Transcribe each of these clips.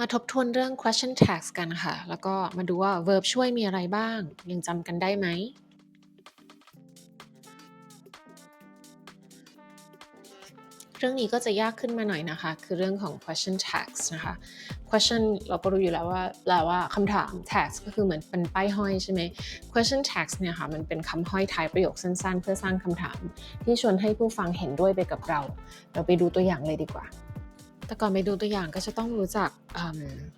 มาทบทวนเรื่อง question tags กันค่ะ แล้วก็มาดูว่า verb ช่วยมีอะไรบ้าง ยังจำกันได้ไหม เรื่องนี้ก็จะยากขึ้นมาหน่อยนะคะ คือเรื่องของ question tags นะคะ question เราก็รู้อยู่แล้วว่าแปลว่าคำถาม tags ก็คือเหมือนเป็นป้ายห้อยใช่ไหม question tags เนี่ยค่ะ มันเป็นคำห้อยท้ายประโยคสั้นๆ เพื่อสร้างคำถาม ที่ชวนให้ผู้ฟังเห็นด้วยไปกับเรา เราไปดูตัวอย่างเลยดีกว่า แต่ก่อนไปดูตัวอย่างก็จะต้องรู้จัก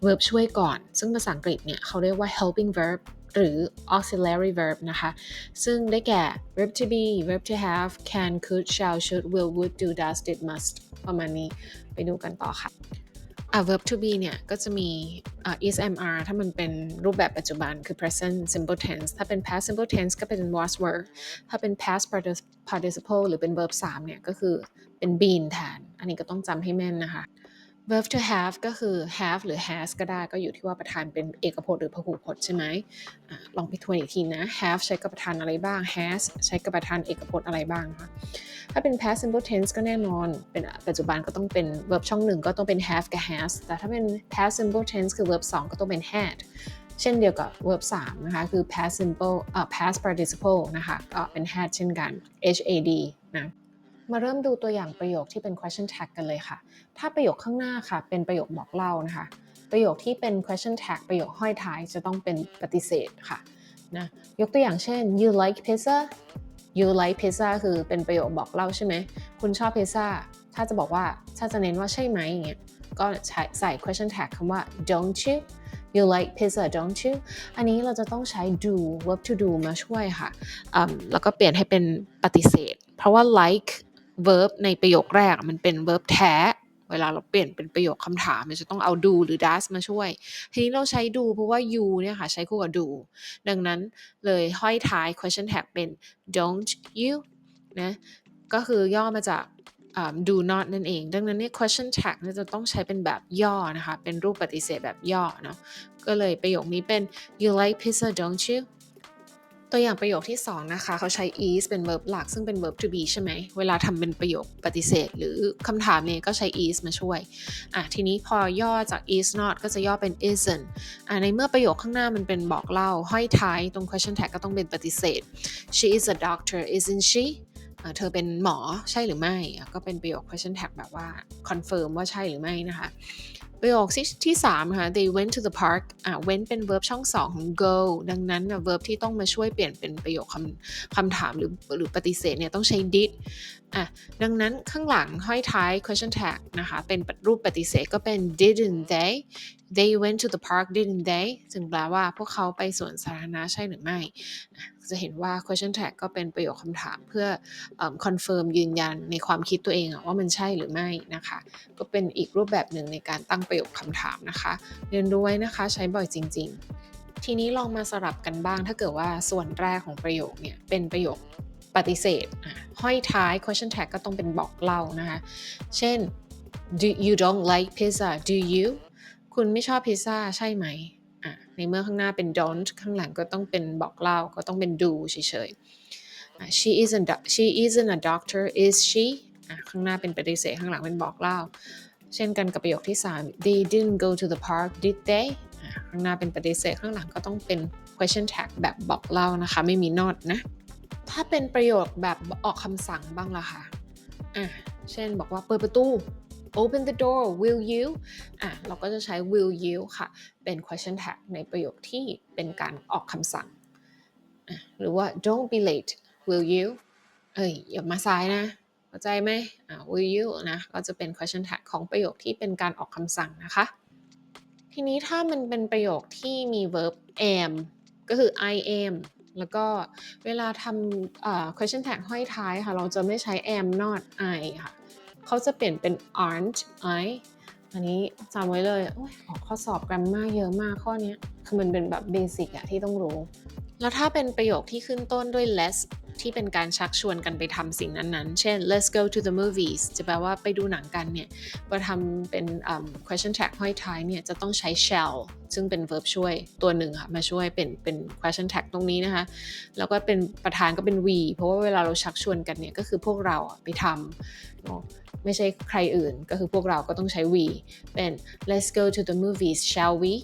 verb ช่วยก่อน ซึ่งภาษาอังกฤษเนี่ยเขาเรียกว่า helping verb หรือ auxiliary verb นะคะซึ่งได้แก่ verb to be verb to have can could shall should will would do does did must ประมาณนี้ไปดูกันต่อค่ะอะ verb to be เนี่ย ก็จะมี is am are ถ้ามันเป็นรูปแบบปัจจุบันคือ present simple tense ถ้าเป็น past simple tense ก็เป็น was were ถ้าเป็น past participle หรือเป็น verb 3 เนี่ย ก็คือเป็น been แทน นนี้ก็ต้องจำให้แม่นนะคะ verb to have ก็คือ have หรือ has ก็ได้ก็อยู่ที่ว่าประธานเป็นเอกพจน์หรือพหูพจน์ใช่ไหมอลองไปทวนอีกทีนะ have ใช้กับประธานอะไรบ้าง has ใช้กับประธานเอกพจน์อะไรบ้างนะคะถ้าเป็น past simple tense ก็แน่นอน เป็นปัจจุบันก็ต้องเป็น verb ช่องหนึ่งก็ต้องเป็น have กับ has แต่ถ้าเป็น past simple tense คือ verb 2 ก็ต้องเป็น had เช่นเดียวกับ verb 3นะคะ คือ past simple เอ่อ past participle นะคะ ก็เป็น had เช่นกัน had นะ มาเริ่มดูตัวอย่างประโยคที่เป็น question tag กันเลยค่ะ ถ้าประโยคข้างหน้าค่ะ เป็นประโยคบอกเล่านะคะ ประโยคที่เป็น question tag ประโยคห้อยท้ายจะต้องเป็นปฏิเสธค่ะนะยกตัวอย่างเช่น you like pizza you like pizza คือเป็นประโยคบอกเล่าใช่ไหม คุณชอบพิซซ่า ถ้าจะบอกว่า ถ้าจะเน้นว่าใช่ไหมอย่างเงี้ย ก็ใส่ question tag คำว่า don't you you like pizza don't you อันนี้เราจะต้องใช้ do verb to do มาช่วยค่ะ แล้วก็เปลี่ยนให้เป็นปฏิเสธ เพราะว่า like verb ในประโยคแรกมันเป็น verb แท้ เวลาเราเปลี่ยนเป็นประโยคคำถาม มันจะต้องเอา do หรือ does มาช่วย ทีนี้เราใช้ do เพราะว่า you เนี่ยค่ะใช้คู่กับ do ดังนั้นเลยห้อยท้าย question tag เป็น don't you นะก็คือย่อมาจาก do not นั่นเอง ดังนั้นเนี่ย question tag เนี่ยจะต้องใช้เป็นแบบย่อนะคะ เป็นรูปปฏิเสธแบบย่อเนาะก็เลยประโยคนี้เป็น you like pizza don't you ตัวอย่างประโยคที่ 2 นะคะ เขาใช้ is เป็น verb หลัก ซึ่งเป็น verb to be ใช่ไหม เวลาทำเป็นประโยคปฏิเสธ หรือคำถามเนี่ยก็ใช้ is มาช่วย อะ ทีนี้พอย่อจาก is not ก็จะย่อเป็น isn't อะ ในเมื่อประโยคข้างหน้ามันเป็นบอกเล่า ห้อยท้ายตรง question tag ก็ต้องเป็นปฏิเสธ she is a doctor isn't she เธอเป็นหมอใช่หรือไม่ ก็เป็นประโยค question tag แบบว่า confirm ว่าใช่หรือไม่นะคะ ประโยคที่ที่สามค่ะ they went to the park อะ went เป็น verb ช่องสองของ go ดังนั้นนะ verb ที่ต้องมาช่วยเปลี่ยนเป็นประโยคคำคำถามหรือหรือปฏิเสธเนี่ยต้องใช้ did อะดังนั้นข้างหลังห้อยท้าย question tag นะคะเป็นรูปปฏิเสธก็เป็น didn't they they went to the park didn't they จึงแปลว่าพวกเขาไปสวนสาธารณะใช่หรือไม่ จะเห็นว่า question tag ก็เป็นประโยคคำถามเพื่ออ confirm ยืนยันในความคิดตัวเองว่ามันใช่หรือไม่นะคะ ก็เป็นอีกรูปแบบหนึ่งในการตั้งประโยคคำถามนะคะ เรียนรู้ไว้นะคะใช้บ่อยจริง ๆ ทีนี้ลองมาสลับกันบ้างถ้าเกิดว่าส่วนแรกของประโยคเนี่ยเป็นประโยค ปฏิเสธอะห้อยท้าย question tag ก็ต้องเป็นบอกเล่านะคะ เช่น do you don't like pizza do you คุณไม่ชอบพิซซ่าใช่ไหมอะในเมื่อข้างหน้าเป็น don't ข้างหลังก็ต้องเป็นบอกเล่าก็ต้องเป็น do เฉยๆ she isn't she isn't a doctor is she อะข้างหน้าเป็นปฏิเสธข้างหลังเป็นบอกเล่า เช่นกันกับประโยคที่ 3 they didn't go to the park did they ข้างหน้าเป็นปฏิเสธข้างหลังก็ต้องเป็น question tag แบบบอกเล่านะคะ ไม่มี not นะ ถ้าเป็นประโยคแบบออกคำสั่งบ้างล่ะค่ะอะเช่นบอกว่าเปิดประตู open the door will you อะเราก็จะใช้ will you ค่ะ เป็น question tag ในประโยคที่เป็นการออกคำสั่ง หรือว่า don't be late will you เอ้ยอย่ามาสายนะเข้าใจไหมอ่า will you นะก็จะเป็น question tag ของประโยคที่เป็นการออกคำสั่งนะคะ ทีนี้ถ้ามันเป็นประโยคที่มี verb am ก็คือ I am แล้วก็เวลาทำ question tag ห้อยท้ายค่ะ เราจะไม่ใช้ am not I ค่ะ เขาจะเปลี่ยนเป็น aren't I อันนี้จำไว้เลยโอ้ยออกข้อสอบกรัมม่าเยอะมากข้อนี้ คือมันเป็นแบบเบสิกอะที่ต้องรู้ แล้วถ้าเป็นประโยคที่ขึ้นต้นด้วย less ที่เป็นการชักชวนกันไปทำสิ่งนั้นๆ เช่น let's go to the movies จะแปลว่าไปดูหนังกันเนี่ยพอทำเป็น question tag ห้อยท้ายเนี่ยจะต้องใช้ shall ซึ่งเป็น verb ช่วยตัวหนึ่งค่ะมาช่วยเป็นเป็น question tag ตรงนี้นะคะ แล้วก็เป็นประธานก็เป็น we เพราะว่าเวลาเราชักชวนกันเนี่ยก็คือพวกเราไปทำไม่ใช่ใครอื่นก็คือพวกเราก็ต้องใช้ we เป็น let's go to the movies shall we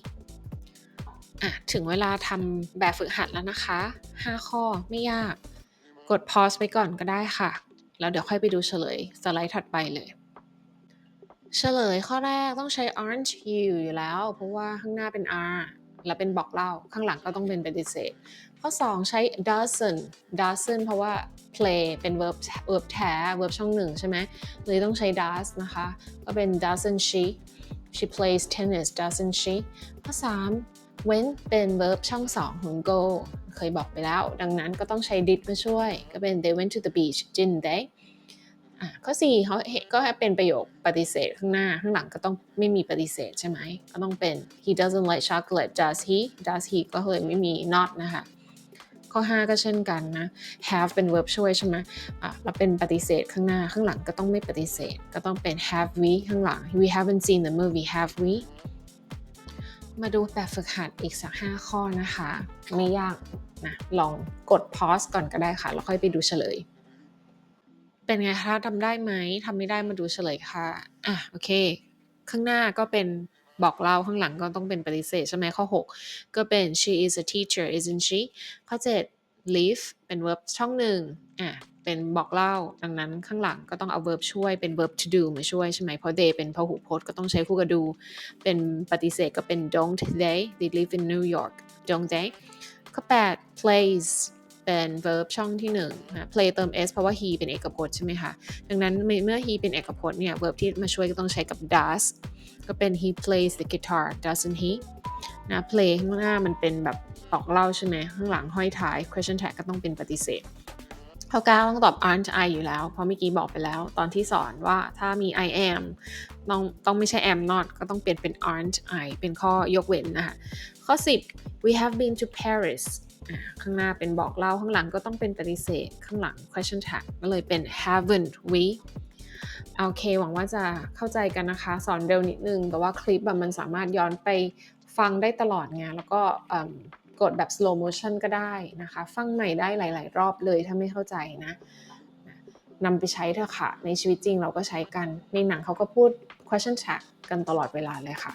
ถึงเวลาทำแบบฝึกหัดแล้วนะคะ 5 ข้อไม่ยาก กด pause ไปก่อนก็ได้ค่ะ แล้วเดี๋ยวค่อยไปดูเฉลยสไลด์ถัดไปเลย เฉลยข้อแรกต้องใช้ aren't you อยู่แล้ว เพราะว่าข้างหน้าเป็น are แล้วเป็นบอกเล่า ข้างหลังก็ต้องเป็นปฏิเสธ ข้อ 2 ใช้ doesn't doesn't เพราะว่า play เป็น verb verb แท้ verb ช่องหนึ่งใช่ไหมเลยต้องใช้ does นะคะ ก็เป็น doesn't she she plays tennis doesn't she ข้อ 3 when เป็น verb ช่องสองของ go เคยบอกไปแล้ว ดังนั้นก็ต้องใช้ did มาช่วย ก็เป็น they went to the beach didn't they อะข้อ4เขาก็เป็นประโยคปฏิเสธข้างหน้า ข้างหลังก็ต้องไม่มีปฏิเสธใช่ไหม ก็ต้องเป็น he doesn't like chocolate does he does he ก็เลยไม่มี not นะคะ ข้อ 5 ก็เช่นกันนะ have เป็น verb ช่วยใช่ไหมอะแล้วเป็นปฏิเสธข้างหน้า ข้างหลังก็ต้องไม่ปฏิเสธ ก็ต้องเป็น have we ข้างหลัง we haven't seen the movie have we มาดูแบบฝึกหัดอีกสัก 5 ข้อนะคะ ไม่ยากนะลองกด pause ก่อนก็ได้ค่ะ แล้วค่อยไปดูเฉลย เป็นไงคะทำได้ไหมทำไม่ได้มาดูเฉลยค่ะอะโอเค ข้างหน้าก็เป็นบอกเล่าข้างหลังก็ต้องเป็นปฏิเสธใช่ไหมข้อ 6 ก็เป็น she is a teacher isn't she ข้อ 7 live เป็น verb ช่องหนึ่งอะ เป็นบอกเล่า ดังนั้นข้างหลังก็ต้องเอา verb ช่วยเป็น verb to do มาช่วยใช่ไหมเพราะ they เป็นพหูพจน์ก็ต้องใช้คู่กับ do เป็นปฏิเสธก็เป็น don't they they live in New York don't they ข้อ8 plays เป็น verb ช่องที่1นะ play เติม s เพราะว่า he เป็นเอกพจน์ใช่ไหมคะ ดังนั้นเมื่อ he เป็นเอกพจน์เนี่ย verb ที่มาช่วยก็ต้องใช้กับ does ก็เป็น he plays the guitar doesn't he นะ play ข้างหน้ามันเป็นแบบบอกเล่าใช่ไหมข้างหลังห้อยท้าย question tag ก็ต้องเป็นปฏิเสธ ข้อ9ต้องตอบ aren't I อยู่แล้ว เพราะเมื่อกี้บอกไปแล้ว ตอนที่สอนว่าถ้ามี I am ต้องต้องไม่ใช่ am not ก็ต้องเปลี่ยนเป็น aren't I เป็นข้อยกเว้นนะคะ ข้อ 10 we have been to Paris ข้างหน้าเป็นบอกเล่า ข้างหลังก็ต้องเป็นปฏิเสธ ข้างหลัง question tag ก็เลยเป็น haven't we โอเค หวังว่าจะเข้าใจกันนะคะ สอนเร็วนิดนึง แต่ว่าคลิปแบบมันสามารถย้อนไปฟังได้ตลอดไง แล้วก็ กดแบบ slow motion ก็ได้นะคะ ฟังใหม่ได้หลาย ๆ รอบเลยถ้าไม่เข้าใจนะนำไปใช้เถอะค่ะ ในชีวิตจริงเราก็ใช้กัน ในหนังเขาก็พูด question tag กันตลอดเวลาเลยค่ะ